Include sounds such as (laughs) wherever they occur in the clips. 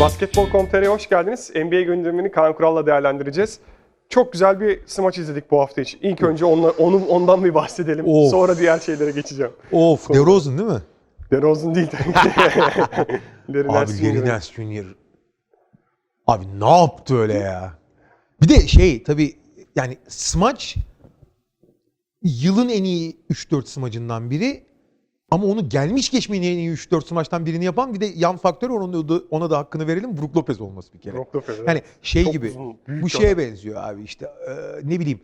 Basketbol.com.tr'ye hoş geldiniz. NBA gündemini Kaan Kural'la değerlendireceğiz. Çok güzel bir smaç izledik bu hafta için. İlk önce onla, onu, ondan bir bahsedelim. Of. Sonra diğer şeylere geçeceğim. Of, DeRozan değil mi? DeRozan değil tabii ki. (laughs) Abi Larry. Nance Jr. Abi ne yaptı öyle ya? Bir de şey tabii yani smaç yılın en iyi 3-4 smacından biri ama onu gelmiş geçmeyin en iyi 3-4 smaçtan birini yapan bir de yan faktör ona da, ona da hakkını verelim. Brook Lopez olması bir kere. Brook Lopez, evet. Yani şey Çok gibi uzun, bu şeye adam. benziyor abi işte e, ne bileyim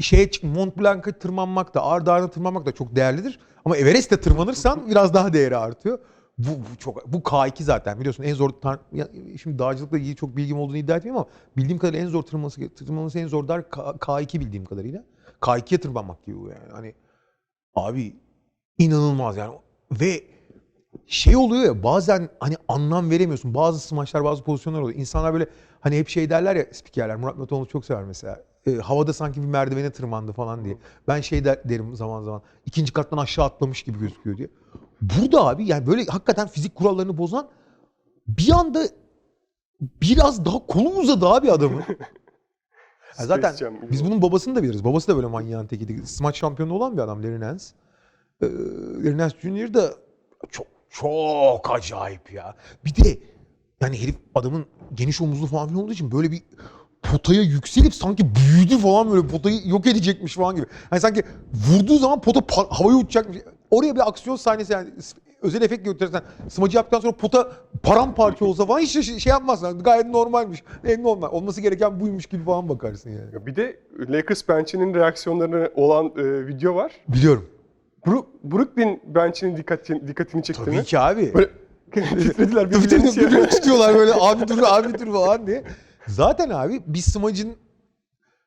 şeye Mont Blanc'a tırmanmak da Ağrı Dağı'na tırmanmak da çok değerlidir. Ama Everest'e tırmanırsan (laughs) biraz daha değeri artıyor. Bu, bu çok bu K2 zaten biliyorsun en zor tar- ya, şimdi dağcılıkla ilgili çok bilgim olduğunu iddia etmiyorum ama bildiğim kadarıyla en zor tırmanması tırmanması en zor dar K, K2 bildiğim kadarıyla. K2'ye tırmanmak gibi bu yani. Hani abi inanılmaz yani ve şey oluyor ya bazen hani anlam veremiyorsun. Bazı smaçlar, bazı pozisyonlar oluyor. İnsanlar böyle hani hep şey derler ya spikerler. Murat Metoğlu çok sever mesela. E, havada sanki bir merdivene tırmandı falan diye. Ben şey der, derim zaman zaman. ikinci kattan aşağı atlamış gibi gözüküyor diye. Burada abi yani böyle hakikaten fizik kurallarını bozan bir anda biraz daha kolu uzadı abi adamı. (laughs) Ya zaten biz bunun babasını da biliriz. Babası da böyle manyağın tekiydi. Smaç şampiyonu olan bir adam Larry Nance. Ee, Nance Jr. da çok çok acayip ya. Bir de yani herif adamın geniş omuzlu falan olduğu için böyle bir potaya yükselip sanki büyüdü falan böyle potayı yok edecekmiş falan gibi. Hani sanki vurduğu zaman pota havaya uçacakmış. Oraya bir aksiyon sahnesi yani özel efekt gösterirsen smacı yaptıktan sonra pota paramparça olsa falan hiç şey, şey yapmazsın. Gayet normalmiş. En normal. Olması gereken buymuş gibi falan bakarsın yani. Ya Bir de Lakers bench'inin reaksiyonları olan e, video var. Biliyorum. Brook, Brooklyn bench'inin dikkatini, dikkatini çekti mi? Tabii ki abi. Böyle (laughs) titrediler. Birbirlerini tabii şey- birbirini tutuyorlar böyle (laughs) abi dur abi dur falan diye. Zaten abi bir smacın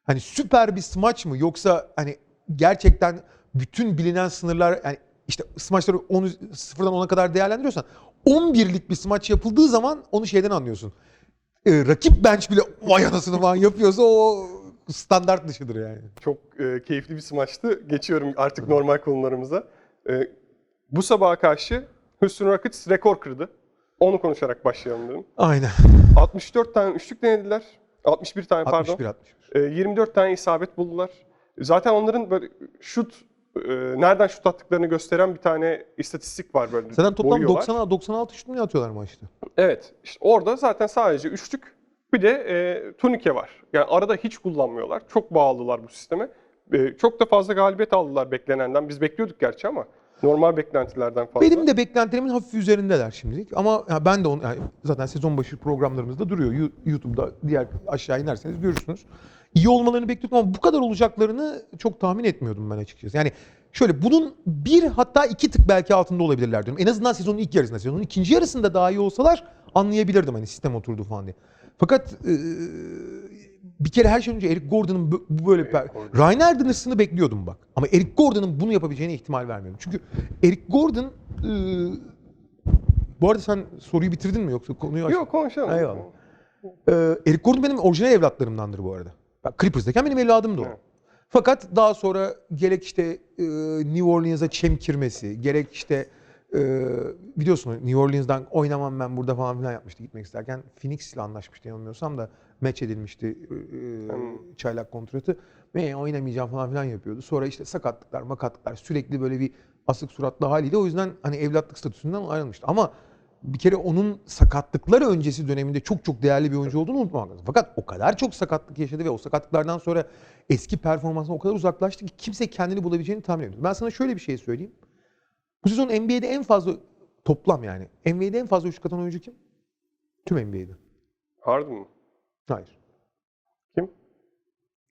hani süper bir smaç mı yoksa hani gerçekten bütün bilinen sınırlar yani işte smaçları 10 sıfırdan 10'a kadar değerlendiriyorsan 11'lik bir smaç yapıldığı zaman onu şeyden anlıyorsun. Ee, rakip bench bile vay anasını falan yapıyorsa o standart dışıdır yani. Çok e, keyifli bir smaçtı. Geçiyorum artık normal konularımıza. E, bu sabaha karşı Houston Rockets rekor kırdı. Onu konuşarak başlayalım dedim. Aynen. 64 tane üçlük denediler. 61 tane pardon. 61 61. E, 24 tane isabet buldular. Zaten onların böyle şut e, nereden şut attıklarını gösteren bir tane istatistik var böyle. Zaten toplam boyuyorlar. 90 96 şut mu atıyorlar maçta? Evet. işte orada zaten sadece üçlük bir de e, turnike var. Yani arada hiç kullanmıyorlar. Çok bağlılar bu sisteme. E, çok da fazla galibiyet aldılar beklenenden. Biz bekliyorduk gerçi ama normal beklentilerden fazla. Benim de beklentilerimin hafif üzerindeler şimdilik. Ama ya ben de onu, yani zaten sezon başı programlarımızda duruyor. YouTube'da diğer aşağı inerseniz görürsünüz. İyi olmalarını bekliyordum ama bu kadar olacaklarını çok tahmin etmiyordum ben açıkçası. Yani şöyle bunun bir hatta iki tık belki altında olabilirler diyorum. En azından sezonun ilk yarısında. Sezonun ikinci yarısında daha iyi olsalar anlayabilirdim hani sistem oturdu falan diye. Fakat e, bir kere her şeyden önce Eric Gordon'ın bu böyle... per- Gordon. Ryan Anderson'ı bekliyordum bak. Ama Eric Gordon'ın bunu yapabileceğine ihtimal vermiyorum. Çünkü Eric Gordon... e, bu arada sen soruyu bitirdin mi yoksa konuyu aç? Yok konuşalım. Eyvallah. Ee, Eric Gordon benim orijinal evlatlarımdandır bu arada. Ben Clippers'dayken benim evladımdı o. Evet. Fakat daha sonra gerek işte e, New Orleans'a çemkirmesi, gerek işte e, biliyorsun New Orleans'dan oynamam ben burada falan filan yapmıştı gitmek isterken. Phoenix ile anlaşmıştı yanılmıyorsam da match edilmişti e, e, Hmm. çaylak kontratı. Ve oynamayacağım falan filan yapıyordu. Sonra işte sakatlıklar, makatlıklar sürekli böyle bir asık suratlı haliyle o yüzden hani evlatlık statüsünden ayrılmıştı. Ama bir kere onun sakatlıkları öncesi döneminde çok çok değerli bir oyuncu olduğunu unutmamak lazım. Fakat o kadar çok sakatlık yaşadı ve o sakatlıklardan sonra eski performansına o kadar uzaklaştı ki kimse kendini bulabileceğini tahmin etmiyor. Ben sana şöyle bir şey söyleyeyim. Bu sezon NBA'de en fazla toplam yani NBA'de en fazla üçlük atan oyuncu kim? Tüm NBA'de. Harden mı? Hayır. Kim?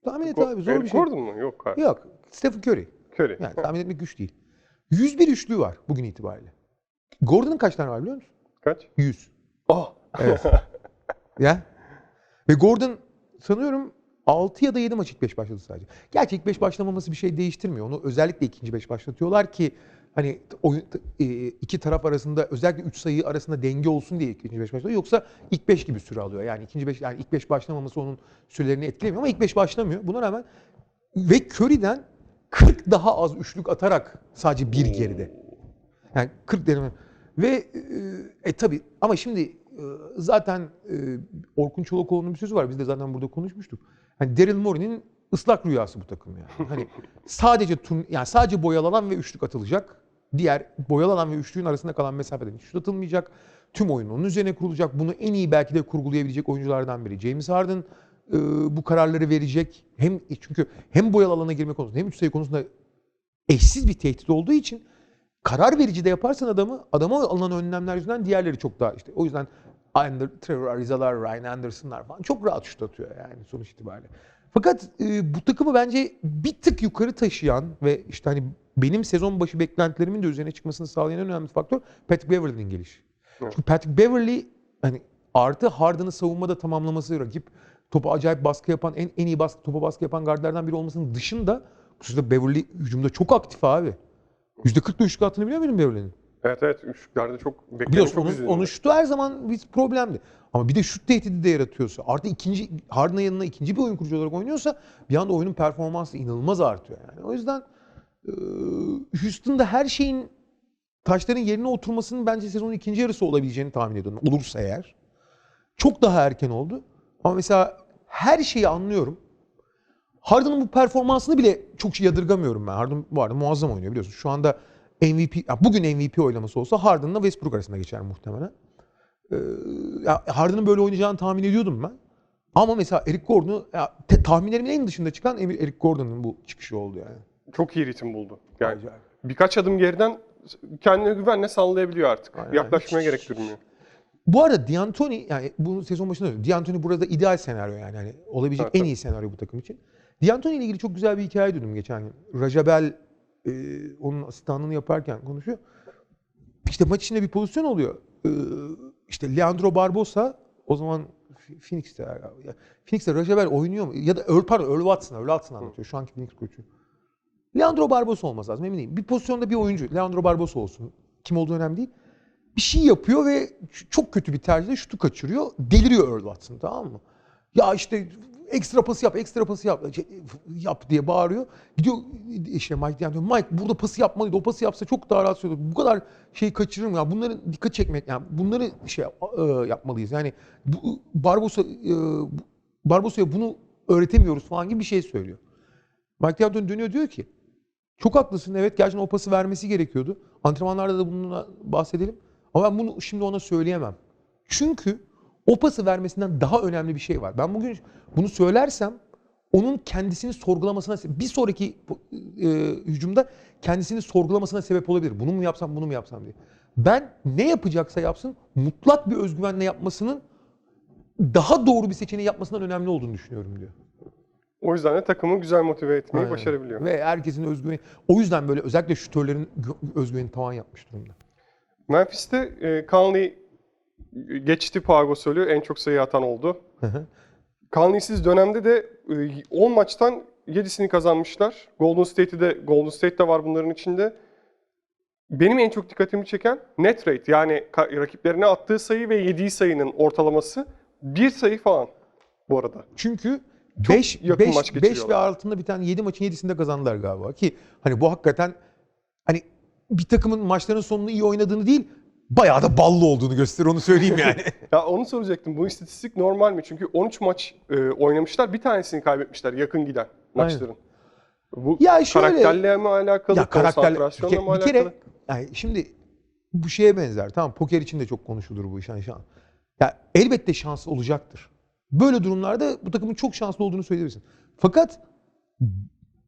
Tahmin et Go- abi zor Eric bir şey. Gordon mu? Yok. Hayır. Yok. Stephen Curry. Curry. Yani tahmin etmek güç değil. 101 üçlüğü var bugün itibariyle. Gordon'ın kaç tane var biliyor musun? Kaç? 100. Ah. Evet. ya. Ve Gordon sanıyorum 6 ya da 7 maç ilk 5 başladı sadece. Gerçi ilk 5 başlamaması bir şey değiştirmiyor. Onu özellikle ikinci 5 başlatıyorlar ki hani oyun, e, iki taraf arasında özellikle 3 sayı arasında denge olsun diye ikinci 5 başlıyor. Yoksa ilk 5 gibi süre alıyor. Yani ikinci 5 yani ilk 5 başlamaması onun sürelerini etkilemiyor ama ilk 5 başlamıyor. Buna rağmen ve Curry'den 40 daha az üçlük atarak sadece bir geride. Yani 40 deneme. Ve e, e tabi ama şimdi zaten e, Orkun Çolakoğlu'nun bir sözü var. Biz de zaten burada konuşmuştuk. Hani Daryl Morey'nin ıslak rüyası bu takım yani. Hani (laughs) sadece turn, yani sadece boyalı alan ve üçlük atılacak. Diğer boyalı alan ve üçlüğün arasında kalan mesafeden hiç şut atılmayacak. Tüm oyun onun üzerine kurulacak. Bunu en iyi belki de kurgulayabilecek oyunculardan biri. James Harden e, bu kararları verecek. Hem çünkü hem boyalı alana girme konusunda hem üç sayı konusunda eşsiz bir tehdit olduğu için karar verici de yaparsan adamı adama alınan önlemler yüzünden diğerleri çok daha işte o yüzden Ander, Trevor Ariza'lar, Ryan Anderson'lar falan çok rahat şut atıyor yani sonuç itibariyle. Fakat e, bu takımı bence bir tık yukarı taşıyan ve işte hani benim sezon başı beklentilerimin de üzerine çıkmasını sağlayan en önemli faktör Patrick Beverley'nin gelişi. Evet. Çünkü Patrick Beverley hani artı Harden'ı savunmada tamamlaması rakip topa acayip baskı yapan en, en iyi baskı topa baskı yapan guardlardan biri olmasının dışında bu sırada Beverley hücumda çok aktif abi. %40'da üçlük attığını biliyor muydun Beverley'nin? Evet evet üçlüklerde çok beklenen Biliyorsun çok onun, üzerinde. onun şutu her zaman bir problemdi. Ama bir de şut tehdidi de yaratıyorsa, artı ikinci Harden'ın yanına ikinci bir oyun kurucu olarak oynuyorsa bir anda oyunun performansı inanılmaz artıyor yani. O yüzden Houston'da her şeyin taşların yerine oturmasının bence sezonun ikinci yarısı olabileceğini tahmin ediyorum. Olursa eğer. Çok daha erken oldu. Ama mesela her şeyi anlıyorum. Harden'ın bu performansını bile çok yadırgamıyorum ben. Harden bu arada muazzam oynuyor biliyorsun. Şu anda MVP, ya bugün MVP oylaması olsa Harden'la Westbrook arasında geçer muhtemelen. Ee, ya Harden'ın böyle oynayacağını tahmin ediyordum ben. Ama mesela Eric Gordon'u tahminlerimin en dışında çıkan Eric Gordon'un bu çıkışı oldu yani. Çok iyi ritim buldu. Yani Acayip. birkaç adım geriden kendine güvenle sallayabiliyor artık. Aynen. Yaklaşmaya Hiç- gerek durmuyor. Bu arada D'Antoni yani bu sezon başında söyledim. D'Antoni burada ideal senaryo yani. Hani olabilecek Evet, en tabii. iyi senaryo bu takım için. D'Antoni ile ilgili çok güzel bir hikaye duydum geçen gün. Rajabel e, onun asistanlığını yaparken konuşuyor. İşte maç içinde bir pozisyon oluyor. E, işte Leandro Barbosa o zaman Phoenix'te. Ya, Phoenix'te Rajabel oynuyor mu? Ya da Earl, pardon Earl Watson. Earl Watson anlatıyor. Şu anki Phoenix koçu. Leandro Barbosa olması lazım emin değilim. Bir pozisyonda bir oyuncu. Leandro Barbosa olsun. Kim olduğu önemli değil bir şey yapıyor ve çok kötü bir tercihle şutu kaçırıyor. Deliriyor Earl Watson tamam mı? Ya işte ekstra pası yap, ekstra pası yap, şey, yap diye bağırıyor. Gidiyor işte Mike diyor, Mike burada pası yapmalıydı. O pası yapsa çok daha rahatsız olur. Bu kadar şey kaçırır mı? Ya bunları dikkat çekmek, yani bunları şey e, yapmalıyız. Yani bu, Barbosa e, Barbosa'ya bunu öğretemiyoruz falan gibi bir şey söylüyor. Mike D'Antoni dönüyor diyor ki çok haklısın evet gerçekten o pası vermesi gerekiyordu. Antrenmanlarda da bununla bahsedelim. Ama ben bunu şimdi ona söyleyemem. Çünkü o pası vermesinden daha önemli bir şey var. Ben bugün bunu söylersem onun kendisini sorgulamasına, bir sonraki e, hücumda kendisini sorgulamasına sebep olabilir. Bunu mu yapsam, bunu mu yapsam diye. Ben ne yapacaksa yapsın mutlak bir özgüvenle yapmasının daha doğru bir seçeneği yapmasından önemli olduğunu düşünüyorum diyor. O yüzden de takımı güzel motive etmeyi Aynen. başarabiliyor. Ve herkesin özgüveni. O yüzden böyle özellikle şütörlerin özgüveni tavan yapmış durumda. Memphis'te e, Conley geçti Pau Gasol'ü en çok sayı atan oldu. Conley'siz dönemde de e, 10 maçtan 7'sini kazanmışlar. Golden State'i de Golden State de var bunların içinde. Benim en çok dikkatimi çeken net rate yani rakiplerine attığı sayı ve yediği sayının ortalaması bir sayı falan bu arada. Çünkü Çok 5 yakın 5 maç 5 ve altında biten 7 maçın 7'sinde kazandılar galiba ki hani bu hakikaten hani bir takımın maçların sonunu iyi oynadığını değil bayağı da ballı olduğunu gösterir onu söyleyeyim yani. (laughs) Ya onu soracaktım. Bu istatistik normal mi? Çünkü 13 maç e, oynamışlar. Bir tanesini kaybetmişler yakın giden maçların. Bu Ya şöyle- karakterle mi alakalı, ya karakter bir, ke- mı bir alakalı? kere yani şimdi bu şeye benzer tamam poker için de çok konuşulur bu iş hani şans. Ya elbette şans olacaktır. Böyle durumlarda bu takımın çok şanslı olduğunu söyleyebilirsin. Fakat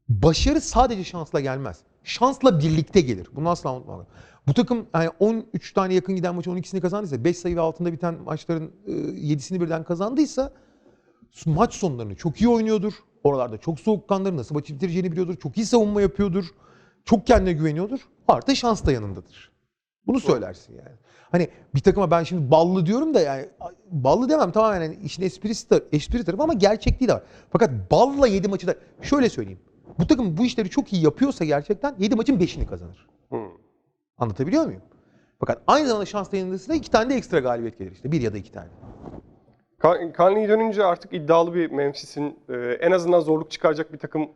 başarı sadece şansla gelmez. Şansla birlikte gelir. Bunu asla unutma. Bu takım yani 13 tane yakın giden maçı 12'sini kazandıysa 5 sayı ve altında biten maçların e, 7'sini birden kazandıysa maç sonlarını çok iyi oynuyordur. Oralarda çok soğukkandır. Nasıl maçı bitireceğini biliyordur. Çok iyi savunma yapıyordur. Çok kendine güveniyordur. Artı şans da yanındadır. Bunu söylersin yani. Hani bir takıma ben şimdi ballı diyorum da yani ballı demem tamamen yani işin esprisi, tar- espri tarafı ama gerçekliği de var. Fakat balla 7 maçı da şöyle söyleyeyim. Bu takım bu işleri çok iyi yapıyorsa gerçekten 7 maçın 5'ini kazanır. Hı. Anlatabiliyor muyum? Fakat aynı zamanda şans yanındasında iki tane de ekstra galibiyet gelir işte. Bir ya da iki tane. Kan- dönünce artık iddialı bir Memphis'in e, en azından zorluk çıkaracak bir takım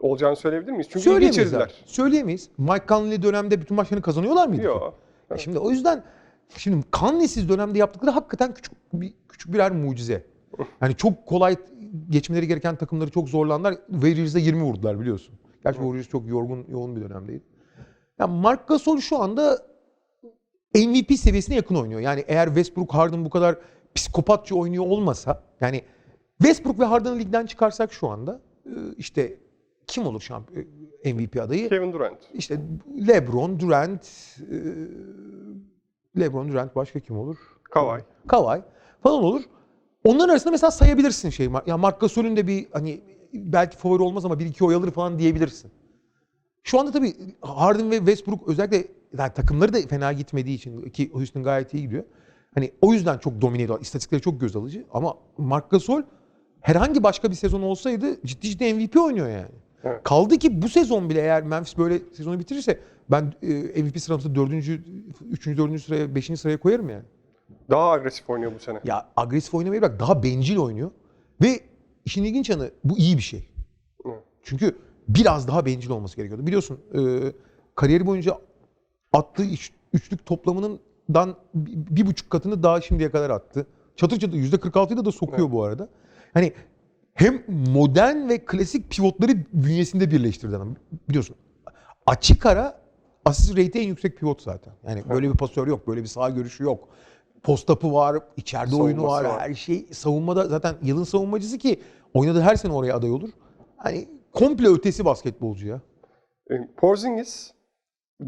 olacağını söyleyebilir miyiz? Çünkü Söyleyemeyiz geçirdiler. abi. Söyleyemeyiz. Mike Conley dönemde bütün maçlarını kazanıyorlar mıydı? Yok. E Şimdi o yüzden Şimdi Kanlisiz dönemde yaptıkları hakikaten küçük bir, küçük birer mucize. Yani çok kolay geçmeleri gereken takımları çok zorlandılar. Warriors'a 20 vurdular biliyorsun. Gerçi Warriors çok yorgun, yoğun bir dönemdeydi. Ya Mark Gasol şu anda MVP seviyesine yakın oynuyor. Yani eğer Westbrook Harden bu kadar psikopatça oynuyor olmasa yani Westbrook ve Harden'ı ligden çıkarsak şu anda e, işte kim olur şampiyon MVP adayı? Kevin Durant. İşte LeBron, Durant, e, LeBron, Durant başka kim olur? Kawhi. Kawhi falan olur. Onların arasında mesela sayabilirsin şey. Ya Mark Gasol'ün de bir hani belki favori olmaz ama bir iki oy alır falan diyebilirsin. Şu anda tabii Harden ve Westbrook özellikle yani takımları da fena gitmediği için ki Houston gayet iyi gidiyor. Hani o yüzden çok domine ediyor. İstatistikleri çok göz alıcı. Ama Mark Gasol herhangi başka bir sezon olsaydı ciddi ciddi MVP oynuyor yani. Evet. Kaldı ki bu sezon bile eğer Memphis böyle sezonu bitirirse ben e, MVP sıramızda 4. 3. 4. sıraya 5. sıraya koyarım yani. Daha agresif oynuyor bu sene. Ya agresif oynamayı bırak daha bencil oynuyor. Ve işin ilginç yanı bu iyi bir şey. Evet. Çünkü biraz daha bencil olması gerekiyordu. Biliyorsun e, kariyeri boyunca attığı iç- üçlük toplamından bir, bir buçuk katını daha şimdiye kadar attı. Çatır çatır yüzde 46'yı da sokuyor Evet. bu arada. Hani hem modern ve klasik pivotları bünyesinde birleştirdi adam. Biliyorsun açık ara asist rate'i en yüksek pivot zaten. Yani böyle bir pasör yok, böyle bir sağ görüşü yok. Post-up'ı var, içeride oyunu var, Savunması var. her şey. Savunmada zaten yılın savunmacısı ki oynadığı her sene oraya aday olur. Hani komple ötesi basketbolcu ya. E, Porzingis,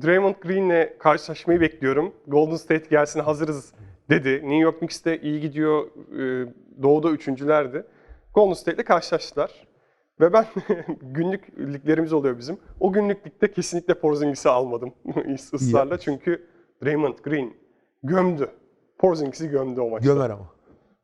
Draymond Green'le karşılaşmayı bekliyorum. Golden State gelsin hazırız dedi. New York Knicks de iyi gidiyor. e, Doğu'da üçüncülerdi. Golden State'le karşılaştılar. Ve ben (laughs) günlük liglerimiz oluyor bizim. O günlük ligde kesinlikle Porzingis'i almadım (laughs) ısrarla. Çünkü Draymond Green gömdü. Porzingis'i gömdü o maçta. Gömer ama.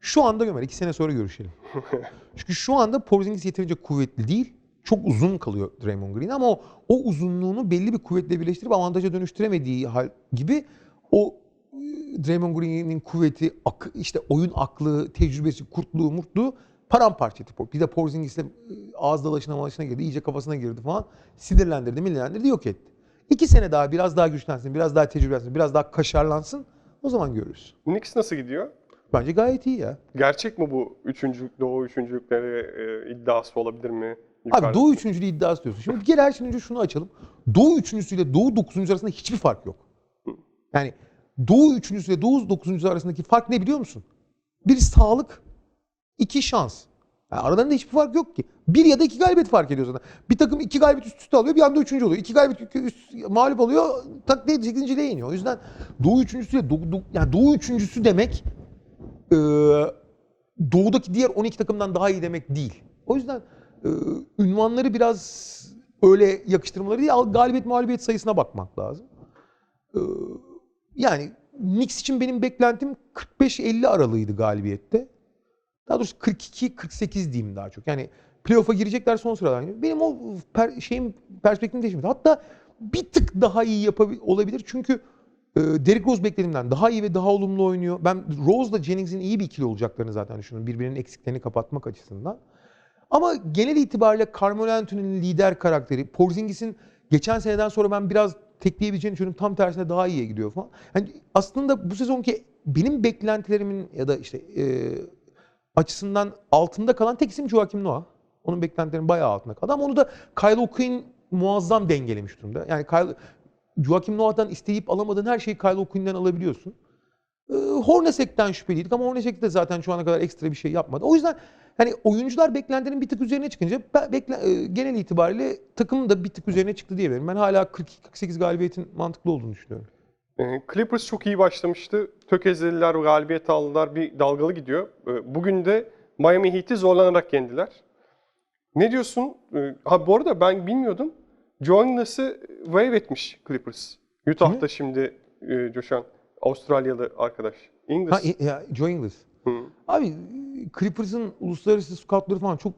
Şu anda gömer. İki sene sonra görüşelim. (laughs) Çünkü şu anda Porzingis yeterince kuvvetli değil. Çok uzun kalıyor Draymond Green ama o, o uzunluğunu belli bir kuvvetle birleştirip avantaja dönüştüremediği hal gibi o e, Draymond Green'in kuvveti, ak- işte oyun aklı, tecrübesi, kurtluğu, mutluğu paramparça etti. Bir de Porzingis'le e, ağız dalaşına malaşına girdi, iyice kafasına girdi falan. Sinirlendirdi, millendirdi, yok etti. İki sene daha biraz daha güçlensin, biraz daha tecrübelensin, biraz daha kaşarlansın. O zaman görürüz. Knicks nasıl gidiyor? Bence gayet iyi ya. Gerçek mi bu üçüncülük, Doğu üçüncülükleri e, iddiası olabilir mi? Abi Yukarıda. Doğu üçüncülüğü iddiası diyorsun. Şimdi kere her şeyden önce şunu açalım. Doğu üçüncüsüyle Doğu dokuzuncusu arasında hiçbir fark yok. Yani Doğu üçüncüsüyle Doğu dokuzuncusu arasındaki fark ne biliyor musun? Bir sağlık, iki şans. Yani aralarında hiçbir fark yok ki. Bir ya da iki galibiyet fark ediyor zaten. Bir takım iki galibiyet üst üste alıyor bir anda üçüncü oluyor. İki galibiyet üst, mağlup oluyor tak diye sekizinciliğe iniyor. O yüzden Doğu üçüncüsüyle Doğu, Doğu- yani Doğu üçüncüsü demek e, Doğu'daki diğer 12 takımdan daha iyi demek değil. O yüzden e, ünvanları biraz öyle yakıştırmaları değil, al- galibiyet mağlubiyet sayısına bakmak lazım. E, yani Knicks için benim beklentim 45-50 aralığıydı galibiyette. Daha doğrusu 42-48 diyeyim daha çok. Yani playoff'a girecekler son sıralar. Benim o per, şeyim perspektifim değişmedi. Hatta bir tık daha iyi olabilir. Çünkü e, Derrick Rose beklediğimden daha iyi ve daha olumlu oynuyor. Ben Rose'la Jennings'in iyi bir ikili olacaklarını zaten düşünüyorum. Birbirinin eksiklerini kapatmak açısından. Ama genel itibariyle Carmelo Anthony'nin lider karakteri, Porzingis'in geçen seneden sonra ben biraz tekleyebileceğini düşünüyorum. Tam tersine daha iyiye gidiyor falan. Yani aslında bu sezonki benim beklentilerimin ya da işte e, açısından altında kalan tek isim Joakim Noah. Onun beklentilerinin bayağı altında kaldı ama onu da Kyle O'Quinn muazzam dengelemiş durumda. Yani Kyle, Joakim Noah'tan isteyip alamadığın her şeyi Kyle O'Quinn'den alabiliyorsun. Ee, Hornacek'ten şüpheliydik ama Hornacek de zaten şu ana kadar ekstra bir şey yapmadı. O yüzden hani oyuncular beklentilerin bir tık üzerine çıkınca bekle, e, genel itibariyle takım da bir tık üzerine çıktı diyebilirim. Ben hala 42-48 galibiyetin mantıklı olduğunu düşünüyorum. E, Clippers çok iyi başlamıştı. Tökezlediler, galibiyet aldılar. Bir dalgalı gidiyor. E, Bugün de Miami Heat'i zorlanarak yendiler. Ne diyorsun? E, Ha bu arada ben bilmiyordum. Joe Inglis'i waive etmiş Clippers. Utah'ta şimdi e, coşan Avustralyalı arkadaş. Ingles. Ha, e- ya, Joe Ingles. Hı. Abi Clippers'ın uluslararası scoutları falan çok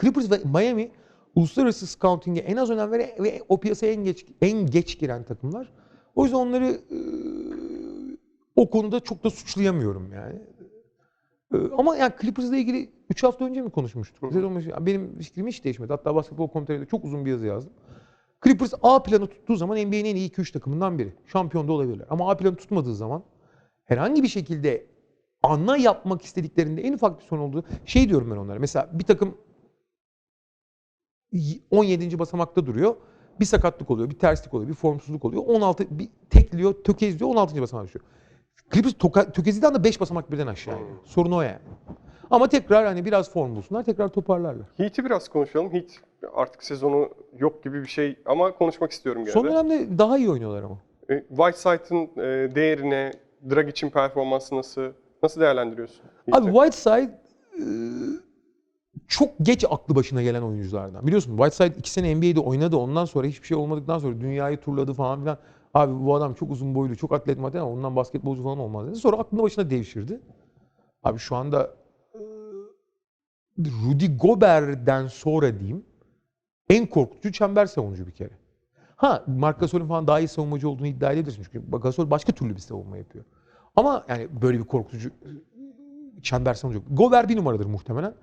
Clippers ve Miami uluslararası scouting'e en az önem veren ve o piyasaya en geç en geç giren takımlar. O yüzden onları e, o konuda çok da suçlayamıyorum yani. E, ama yani Clippers'la ilgili 3 hafta önce mi konuşmuştuk? Hı benim fikrim hiç değişmedi. Hatta basketbol komitede çok uzun bir yazı yazdım. Clippers A planı tuttuğu zaman NBA'nin en iyi 2-3 takımından biri. Şampiyon da olabilirler. Ama A planı tutmadığı zaman herhangi bir şekilde ana yapmak istediklerinde en ufak bir sorun olduğu şey diyorum ben onlara. Mesela bir takım 17. basamakta duruyor. Bir sakatlık oluyor, bir terslik oluyor, bir formsuzluk oluyor. 16 bir tekliyor, tökezliyor, 16. basamağa düşüyor. Clippers tökezlediği anda 5 basamak birden aşağı. Sorun o yani. Ama tekrar hani biraz form bulsunlar, tekrar toparlarlar. Heat'i biraz konuşalım. Heat artık sezonu yok gibi bir şey ama konuşmak istiyorum gene Son de. dönemde daha iyi oynuyorlar ama. E, Whiteside'ın e, değerine, Dragic'in performansı nasıl? Nasıl değerlendiriyorsun? Heat'i? Abi Whiteside e, çok geç aklı başına gelen oyunculardan. Biliyorsun Whiteside iki sene NBA'de oynadı. Ondan sonra hiçbir şey olmadıktan sonra dünyayı turladı falan filan. Abi bu adam çok uzun boylu, çok atlet madde ama ondan basketbolcu falan olmaz dedi. Sonra aklını başına devşirdi. Abi şu anda Rudy Gobert'den sonra diyeyim en korkutucu çember savunucu bir kere. Ha Marc Gasol'ün falan daha iyi savunmacı olduğunu iddia edebilirsin. Çünkü Gasol başka türlü bir savunma yapıyor. Ama yani böyle bir korkutucu e, çember savunucu. yok. Gober bir numaradır muhtemelen.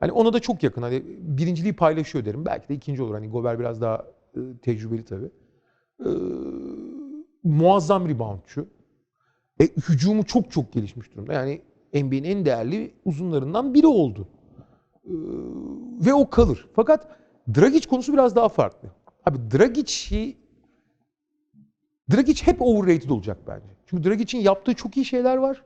Hani ona da çok yakın. Hani birinciliği paylaşıyor derim. Belki de ikinci olur. Hani Gober biraz daha e, tecrübeli tabii. Ee, muazzam reboundçu. E, hücumu çok çok gelişmiş durumda. Yani NBA'nin en değerli uzunlarından biri oldu. Ve o kalır. Fakat Dragic konusu biraz daha farklı. Abi Dragic'i Dragic hep overrated olacak bence. Çünkü Dragic'in yaptığı çok iyi şeyler var.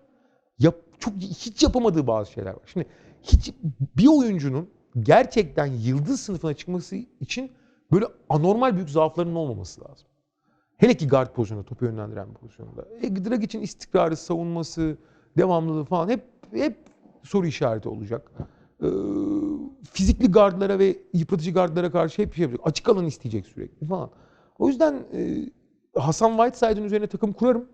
Yap, çok hiç yapamadığı bazı şeyler var. Şimdi hiç bir oyuncunun gerçekten yıldız sınıfına çıkması için böyle anormal büyük zaaflarının olmaması lazım. Hele ki guard pozisyonunda, topu yönlendiren bir pozisyonda. E, Dragic'in istikrarı, savunması, devamlılığı falan hep hep soru işareti olacak. Ee, fizikli gardlara ve yıpratıcı gardlara karşı hep şey yapacak. Açık alan isteyecek sürekli falan. O yüzden e, Hasan Whiteside'ın üzerine takım kurarım.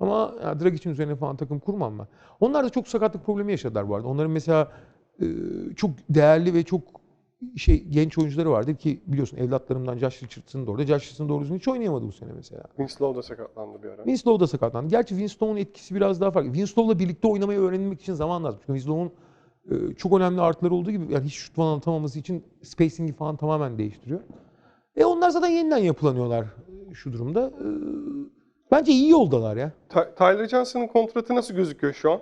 Ama ya, Dragic'in üzerine falan takım kurmam ben. Onlar da çok sakatlık problemi yaşadılar bu arada. Onların mesela e, çok değerli ve çok şey genç oyuncuları vardır ki biliyorsun evlatlarımdan Josh Richardson da orada. Josh Richardson doğru düzgün hiç oynayamadı bu sene mesela. Winslow da sakatlandı bir ara. Winslow da sakatlandı. Gerçi Winslow'un etkisi biraz daha farklı. Winslow'la birlikte oynamayı öğrenmek için zaman lazım. Çünkü Winslow'un çok önemli artıları olduğu gibi yani hiç şut falan atamaması için spacing'i falan tamamen değiştiriyor. E onlar zaten yeniden yapılanıyorlar e, şu durumda. E, bence iyi yoldalar ya. Ty- Tyler Johnson'ın kontratı nasıl gözüküyor şu an?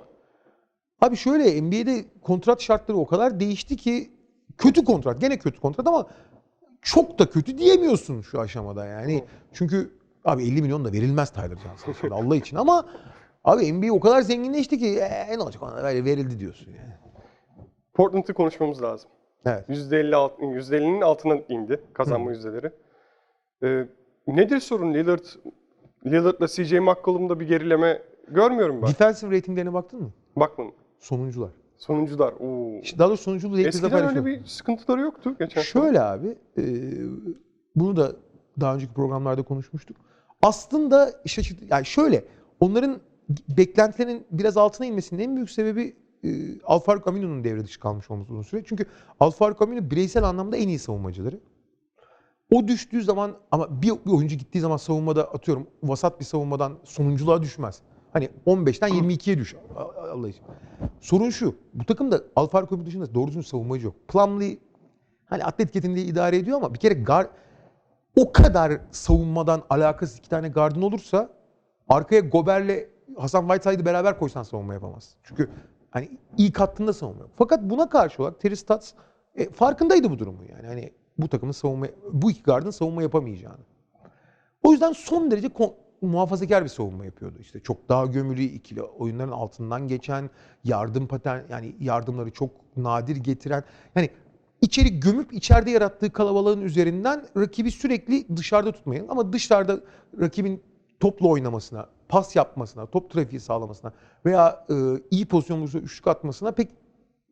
Abi şöyle NBA'de kontrat şartları o kadar değişti ki kötü kontrat. Gene kötü kontrat ama çok da kötü diyemiyorsun şu aşamada yani. Çünkü abi 50 milyon da verilmez Tyler Johnson şimdi Allah için ama abi NBA o kadar zenginleşti ki "Ee, ne olacak ona verildi diyorsun yani. Portland'ı konuşmamız lazım. Evet. %50 alt, %50'nin altına indi kazanma yüzdeleri. Ee, nedir sorun Lillard? Lillard'la CJ McCollum'da bir gerileme görmüyorum ben. Defensive ratinglerine baktın mı? Bakın Sonuncular. sonuncular. Oo. İşte Daha doğrusu sonunculuğu Lakers'la Eskiden öyle bir sıkıntıları yoktu geçen. Şöyle abi, e, bunu da daha önceki programlarda konuşmuştuk. Aslında şaşırt, yani şöyle, onların beklentilerinin biraz altına inmesinin en büyük sebebi e, Alfaruk Amino'nun devre dışı kalmış olması uzun süre. Çünkü Alfaruk Amino bireysel anlamda en iyi savunmacıları. O düştüğü zaman ama bir, bir oyuncu gittiği zaman savunmada atıyorum vasat bir savunmadan sonunculuğa düşmez. Hani 15'ten 22'ye düş. Allah için. Sorun şu. Bu takımda Alfaruk Amino dışında doğru düzgün savunmacı yok. Plumlee Hani atlet yeteneği idare ediyor ama bir kere guard o kadar savunmadan alakasız iki tane gardın olursa arkaya Gober'le Hasan Whiteside'ı beraber koysan savunma yapamaz. Çünkü hani ilk hattında savunma yok. Fakat buna karşı olarak Terry Stotts e, farkındaydı bu durumu yani. Hani bu takımın savunma bu iki gardın savunma yapamayacağını. O yüzden son derece muhafazakar bir savunma yapıyordu. İşte çok daha gömülü ikili oyunların altından geçen yardım patern yani yardımları çok nadir getiren yani içeri gömüp içeride yarattığı kalabalığın üzerinden rakibi sürekli dışarıda tutmayın ama dışarıda rakibin topla oynamasına, pas yapmasına, top trafiği sağlamasına veya e, iyi pozisyon bulursa üçlük atmasına pek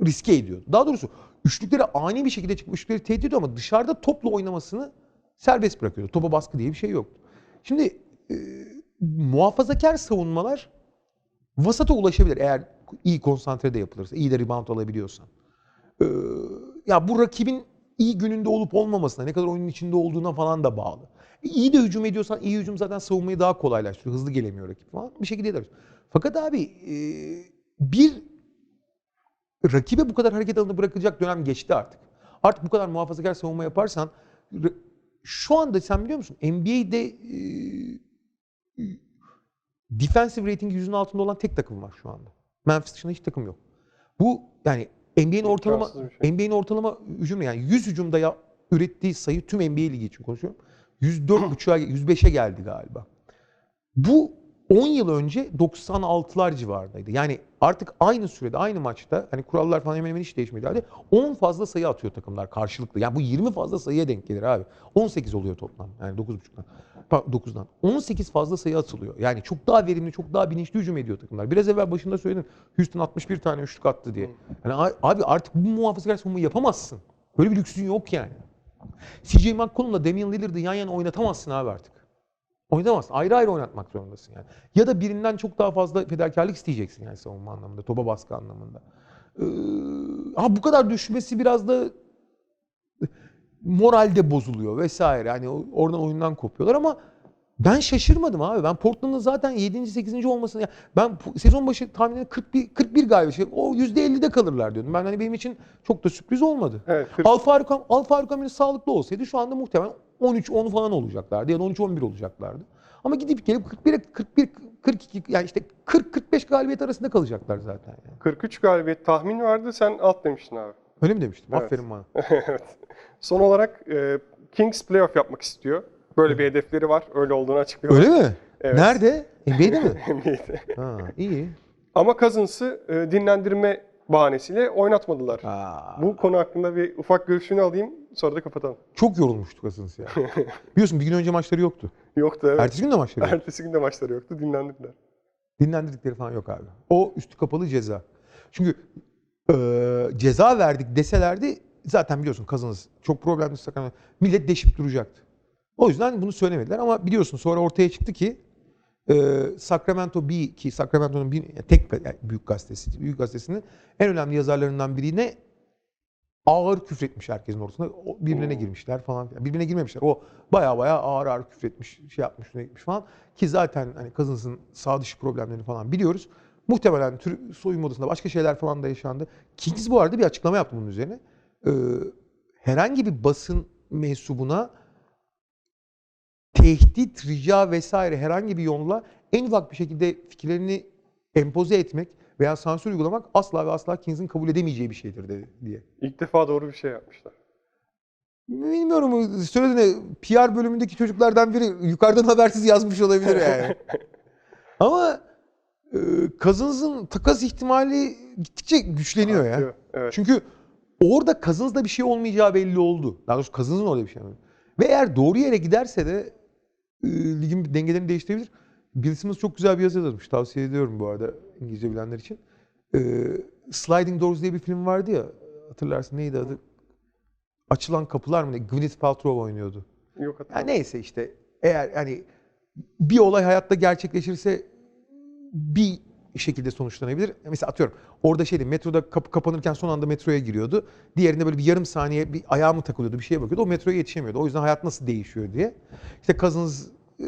riske ediyordu. Daha doğrusu üçlükleri ani bir şekilde çıkıp üçlükleri tehdit ediyor ama dışarıda topla oynamasını serbest bırakıyordu. Topa baskı diye bir şey yoktu. Şimdi e, muhafazakar savunmalar vasata ulaşabilir eğer iyi konsantrede yapılırsa, iyi de rebound alabiliyorsan. Ee, ya bu rakibin iyi gününde olup olmamasına, ne kadar oyunun içinde olduğuna falan da bağlı. E, İyi de hücum ediyorsan iyi hücum zaten savunmayı daha kolaylaştırıyor. Hızlı gelemiyor rakip falan. Bir şekilde eder. Fakat abi e, bir rakibe bu kadar hareket alanı bırakacak dönem geçti artık. Artık bu kadar muhafazakar savunma yaparsan şu anda sen biliyor musun NBA'de e, defensive rating yüzün altında olan tek takım var şu anda. Memphis dışında hiç takım yok. Bu yani NBA'nin ortalama şey. NBA'nin ortalama hücum yani 100 hücumda ya, ürettiği sayı tüm NBA ligi için konuşuyorum. 104.5'a 105'e geldi galiba. Bu 10 yıl önce 96'lar civarındaydı. Yani artık aynı sürede aynı maçta hani kurallar falan hemen hemen hiç değişmedi halde 10 fazla sayı atıyor takımlar karşılıklı. Yani bu 20 fazla sayıya denk gelir abi. 18 oluyor toplam. Yani 9.5'dan. Pardon, 9'dan. 18 fazla sayı atılıyor. Yani çok daha verimli, çok daha bilinçli hücum ediyor takımlar. Biraz evvel başında söyledim. Houston 61 tane üçlük attı diye. Yani abi artık bu muhafazakar savunmayı yapamazsın. Böyle bir lüksün yok yani. CJ McCollum'la Damian Lillard'ı yan yana oynatamazsın abi artık. Oynatamazsın. Ayrı ayrı oynatmak zorundasın yani. Ya da birinden çok daha fazla fedakarlık isteyeceksin yani savunma anlamında, topa baskı anlamında. Ee, ha bu kadar düşmesi biraz da moralde bozuluyor vesaire. Hani oradan oyundan kopuyorlar ama ben şaşırmadım abi. Ben Portland'ın zaten 7. 8. olmasını ya ben sezon başı tahminen 41 41 galiba şey. O %50'de kalırlar diyordum. Ben hani benim için çok da sürpriz olmadı. Evet, kırk- Al Faruk Am- Al Faruk Amir sağlıklı olsaydı şu anda muhtemelen 13 10 falan olacaklardı ya da 13 11 olacaklardı. Ama gidip gelip 41'e 41 42 yani işte 40 45 galibiyet arasında kalacaklar zaten yani. 43 galibiyet tahmin vardı. Sen alt demiştin abi. Öyle mi demiştim? Evet. Aferin bana. (laughs) evet. Son olarak e, Kings playoff yapmak istiyor. Böyle bir hedefleri var. Öyle olduğunu açıklıyorlar. Öyle mi? Evet. Nerede? NBA'de mi? (laughs) NBA'de. ha, iyi. Ama Cousins'ı e, dinlendirme bahanesiyle oynatmadılar. Aa, Bu konu hakkında bir ufak görüşünü alayım. Sonra da kapatalım. çok yorulmuştuk Asens (laughs) ya. Biliyorsun bir gün önce maçları yoktu. Yoktu evet. Ertesi gün de maçları yoktu. Ertesi gün de maçları yoktu. Dinlendirdiler. Dinlendirdikleri falan yok abi. O üstü kapalı ceza. Çünkü eee, ceza verdik deselerdi zaten biliyorsun Cousins çok problemli sakat. Millet deşip duracaktı. O yüzden bunu söylemediler ama biliyorsun sonra ortaya çıktı ki eee, Sacramento Bee ki Sacramento'nun bir, yani tek yani büyük gazetesi, büyük gazetesinin en önemli yazarlarından birine ağır küfretmiş herkesin ortasında. O Birbirine girmişler falan. Birbirine girmemişler. O baya baya ağır ağır küfretmiş, şey yapmış, ne gitmiş falan. Ki zaten hani Cousins'ın sağ dışı problemlerini falan biliyoruz. Muhtemelen tür, soyunma odasında başka şeyler falan da yaşandı. Kings bu arada bir açıklama yaptı bunun üzerine. Ee, herhangi bir basın mensubuna tehdit, rica vesaire herhangi bir yolla en ufak bir şekilde fikirlerini empoze etmek veya sansür uygulamak asla ve asla Kings'in kabul edemeyeceği bir şeydir dedi, diye. İlk defa doğru bir şey yapmışlar. Bilmiyorum söylediğine PR bölümündeki çocuklardan biri yukarıdan habersiz yazmış olabilir yani. (laughs) Ama e, Cousins'ın takas ihtimali gittikçe güçleniyor ya. Artıyor. Evet. Çünkü orada Cousins'da bir şey olmayacağı belli oldu. Daha doğrusu Cousins'ın orada bir şey olmadı. Ve eğer doğru yere giderse de e, ligin dengelerini değiştirebilir. Bill Simmons çok güzel bir yazı yazmış. Tavsiye ediyorum bu arada İngilizce bilenler için. E, Sliding Doors diye bir film vardı ya. Hatırlarsın neydi adı? Açılan Kapılar mı? ne? Gwyneth Paltrow oynuyordu. Yok Ya neyse işte eğer hani bir olay hayatta gerçekleşirse bir şekilde sonuçlanabilir. Mesela atıyorum orada şeydi metroda kapı kapanırken son anda metroya giriyordu. Diğerinde böyle bir yarım saniye bir ayağı mı takılıyordu bir şeye bakıyordu. O metroya yetişemiyordu. O yüzden hayat nasıl değişiyor diye. İşte Cousins e,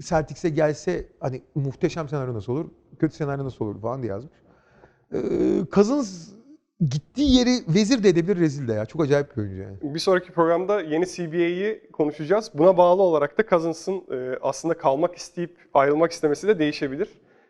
Celtics'e gelse hani muhteşem senaryo nasıl olur? Kötü senaryo nasıl olur falan diye yazmış. Ee, Cousins gittiği yeri vezir de edebilir rezil de ya. Çok acayip bir oyuncu yani. Bir sonraki programda yeni CBA'yi konuşacağız. Buna bağlı olarak da Cousins'ın e, aslında kalmak isteyip ayrılmak istemesi de değişebilir.